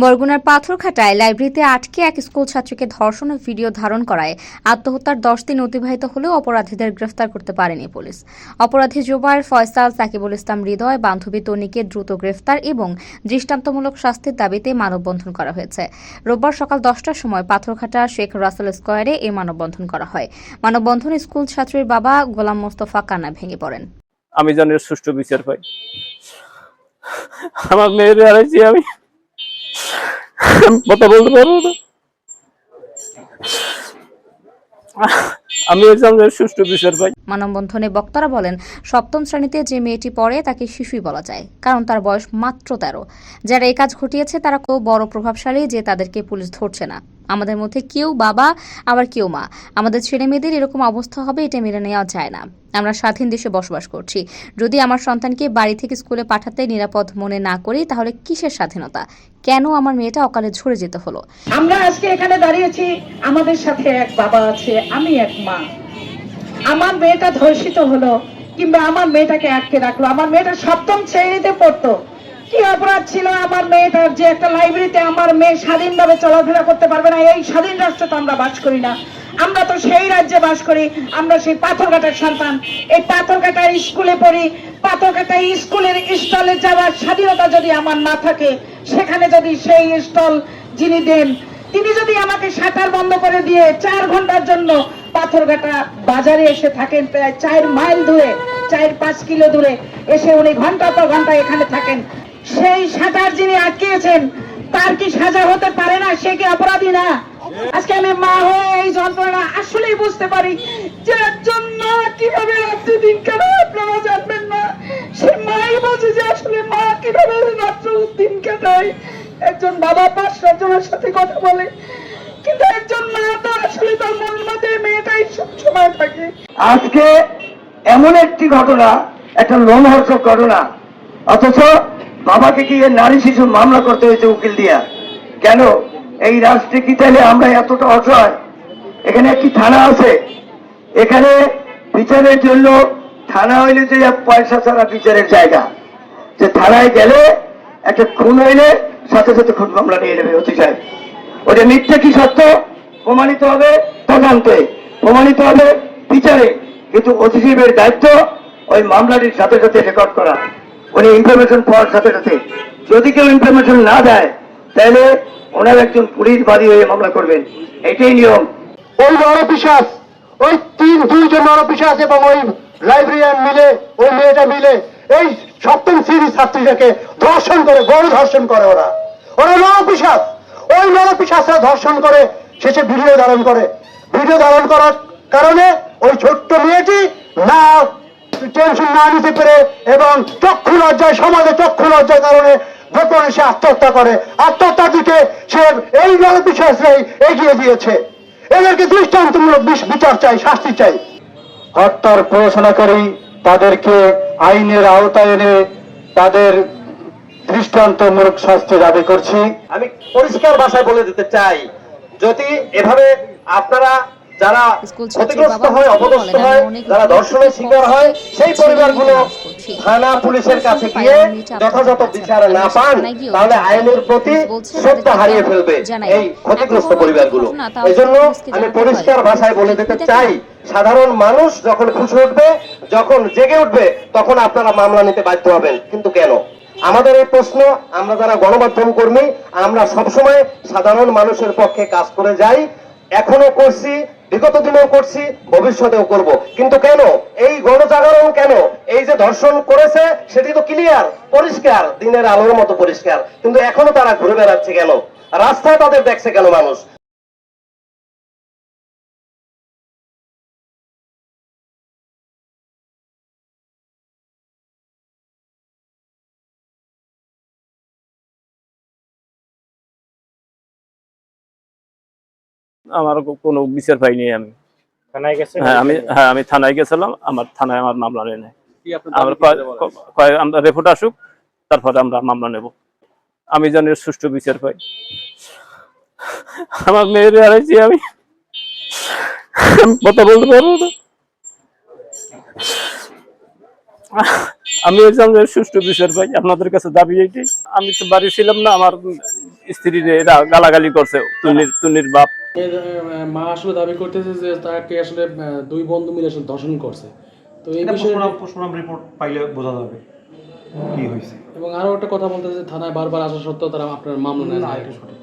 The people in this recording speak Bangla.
বরগুনার পাথরঘাটায় লাইব্রেরিতে আটকে এক স্কুল ছাত্রীকে ধর্ষণ ও ভিডিও ধারণ করায় আত্মহত্যার দশ দিন অতিবাহিত হলেও অপরাধীদের গ্রেফতার করতে পারেনি পুলিশ। অপরাধী জুবায়ের ফয়সাল, সাকিবুল ইসলাম হৃদয়, বান্ধবী তনিকে দ্রুত গ্রেফতার এবং দৃষ্টান্তমূলক শাস্তির দাবিতে মানববন্ধন করা হয়েছে। রোববার সকাল দশটার সময় পাথরঘাটা শেখ রাসেল স্কোয়ারে এই মানববন্ধন করা হয়। মানববন্ধনে স্কুল ছাত্রীর বাবা গোলাম মোস্তফা কান্না ভেঙে পড়েন। আমি এর সুষ্ঠু বিচার পাই। আমার মেয়ের আমি। কথা বলতে পারব না? আমি চাই সুষ্ঠু বিচার পাই। মানববন্ধনে বক্তারা বলেন, সপ্তম শ্রেণীতে যে মেয়েটি পড়ে তাকে শিশুই বলা যায়, কারণ তার বয়স মাত্র তেরো। যারা এই কাজ ঘটিয়েছে তারা কেউ বড় প্রভাবশালী যে তাদেরকে পুলিশ ধরছে না। আমাদের মধ্যে কেউ বাবা, আবার কেউ মা। আমাদের ছেলে মেয়েদের এরকম অবস্থা হবে এটা মেনে নেওয়া যায় না। আমরা স্বাধীন দেশে বসবাস করছি। যদি আমার সন্তানকে বাড়ি থেকে স্কুলে পাঠাতে নিরাপদ মনে না করি, তাহলে কিসের স্বাধীনতা? কেন আমার মেয়েটা অকালে ঝরে যেতে হলো? আমরা আজকে এখানে দাঁড়িয়েছি। আমাদের সাথে এক বাবা আছে, আমি এক মা। আমার মেয়েটা ধর্ষিত হলো, কিংবা আমার মেয়েটাকে আটকে রাখল, আমার মেয়েটা সপ্তম শ্রেণীতে পড়তো। কি অপরাধ ছিল আমার মেয়েটার যে একটা লাইব্রেরিতে আমার মেয়ে স্বাধীনভাবে চলাফেরা করতে পারবে না? এই স্বাধীন রাষ্ট্রে তো আমরা বাস করি না। আমরা তো সেই রাজ্যে বাস করি, আমরা সেই পাথরঘাটার সন্তান। এই পাথরঘাটার স্কুলে পড়ি, পাথরঘাটা স্কুলের স্টলে যাওয়ার স্বাধীনতা যদি আমার না থাকে, সেখানে যদি সেই স্টল যিনি দেন, তিনি যদি আমাকে সাঁতার বন্ধ করে দিয়ে চার ঘণ্টার জন্য পাথরঘাটা বাজারে এসে থাকেন প্রায় চার মাইল দূরে, চার পাঁচ কিলো দূরে। এসে উনি ঘণ্টা পর ঘণ্টা এখানে থাকেন। সেই সাঁতার যিনি আটকিয়েছেন, তার কি সাজা হতে পারে না? সে কি অপরাধী না? আজকে আমি মা হয়ে এই যন্ত্রণা আসলেই বুঝতে পারি যে একজন মা কীভাবে রাত্রি দিন কেন আপনারা জানবেন না? সে মাই বলছে যে আসলে মা কীভাবে রাত্র দিন কাটায় একজন বাবা পাঁচ জনের সাথে কথা বলে। একজন মা তো আসলে তার মনের মধ্যে মেয়েটাই সবসময় থাকে। আজকে এমন একটি ঘটনা, একটা লোমহর্ষক ঘটনা। অথচ বাবাকে গিয়ে নারী শিশু মামলা করতে হয়েছে উকিল দিয়া? কেন? এই রাষ্ট্রে কি তাহলে আমরা এতটা অসহায়? এখানে একটি থানা আছে। এখানে বিচারের জন্য থানা হইলে যে পয়সা ছাড়া বিচারের জায়গা। যে থানায় গেলে একটা খুন হইলে সাথে সাথে খুন মামলা নিয়ে নেবে অতি সাহেব। ওটা মিথ্যে কি সত্য? প্রমাণিত হবে তদন্তে। প্রমাণিত হবে বিচারে। কিন্তু অতি সাহেবের দায়িত্ব ওই মামলাটির সাথে সাথে রেকর্ড করা। উনি ইনফরমেশন পাওয়ার সাথে সাথে। যদি কেউ ইনফরমেশন না দেয়, তাহলে ওনার একজন পুলিশ বাদী হয়ে মামলা করবেন। এটাই নিয়ম। ওই নরপিশাস ওই তিন দুইজন নরপিশাস এবং ওই লাইব্রেরিয়ান মিলে, ওই মেয়েটা মিলে, এই সপ্তম শ্রেণির ছাত্রীটাকে ধর্ষণ করে গড় ধর্ষণ করে ওরা। ওরা নরপিশাস ওই নরপিশাসরা ধর্ষণ করে শেষে ভিডিও ধারণ করে। ভিডিও ধারণ করার কারণে ওই ছোট্ট মেয়েটি না টেনশন না নিতে পেরে এবং চক্ষু লজ্জায় সমাজে চক্ষু লজ্জার কারণে গোপনে সে আত্মহত্যা করে আত্মহত্যার দিকে সে এই নরপিশাসরাই এগিয়ে দিয়েছে এদেরকে দৃষ্টান্তমূলক বিচার চাই শাস্তি চাই। হত্যার প্ররোচনাকারী তাদেরকে আইনের আওতায় এনে তাদের দৃষ্টান্তমূলক শাস্তি দাবি করছি। আমি পরিষ্কার ভাষায় বলে দিতে চাই যদি এভাবে আপনারা যারা ক্ষতিগ্রস্ত হয় অপদস্থ হয় যারা ধর্ষণের শিকার হয় সেই পরিবারগুলো। থানা পুলিশের কাছে গিয়ে যথাযথ বিচার না পান তাহলে আইনের প্রতি শ্রদ্ধা হারিয়ে ফেলবে এই ক্ষতিগ্রস্ত পরিবারগুলো। এই জন্য আমি পরিষ্কার ভাষায় বলে দিতে চাই সাধারণ মানুষ যখন খুশি উঠবে যখন জেগে উঠবে তখন আপনারা মামলা নিতে বাধ্য হবেন। কিন্তু কেন? আমাদের এই প্রশ্ন, আমরা যারা গণমাধ্যম কর্মী, আমরা সবসময় সাধারণ মানুষের পক্ষে কাজ করে যাই। এখনও করছি, বিগত দিনেও করছি, ভবিষ্যতেও করব। কিন্তু কেন? এই গণজাগরণ কেন? এই যে ধর্ষণ করেছে, সেটি তো ক্লিয়ার পরিষ্কার, দিনের আলোর মতো পরিষ্কার। কিন্তু এখনও তারা ঘুরে বেড়াচ্ছে কেন? রাস্তায় তাদের দেখছে কেন মানুষ? আমার কোনো বিচার পাইনি আমি। থানায় গেছে হ্যাঁ আমি হ্যাঁ আমি থানায় গেছিলাম আমার থানায় আমার মামলা নেই। নাই আমার রিপোর্ট আসুক তারপরে আমরা মামলা নেব। আমি যেন এর সুষ্ঠু বিচার পাই। আমার মেয়ের হারাইছি আমি। কথা বলতে পারব না। আমি একজন সুষ্ঠু বিচার পাই। আপনাদের কাছে দাবি এইটি আমি তো বাড়ি ছিলাম না আমার স্ত্রীর এরা গালাগালি করছে তুনির তুনির বাপ। মা আসলে দাবি করতেছে যে তাকে আসলে দুই বন্ধু মিলে আসলে ধর্ষণ করছে। তো এই বিষয়ে পোস্টমর্টম পোস্টমর্টম রিপোর্ট পাইলে বোঝা যাবে কি হয়েছে এবং আরও একটা কথা বলতেছে থানায় বারবার আসা সত্ত্বেও তারা আপনার মামলা নেয় না। না এটা সঠিক।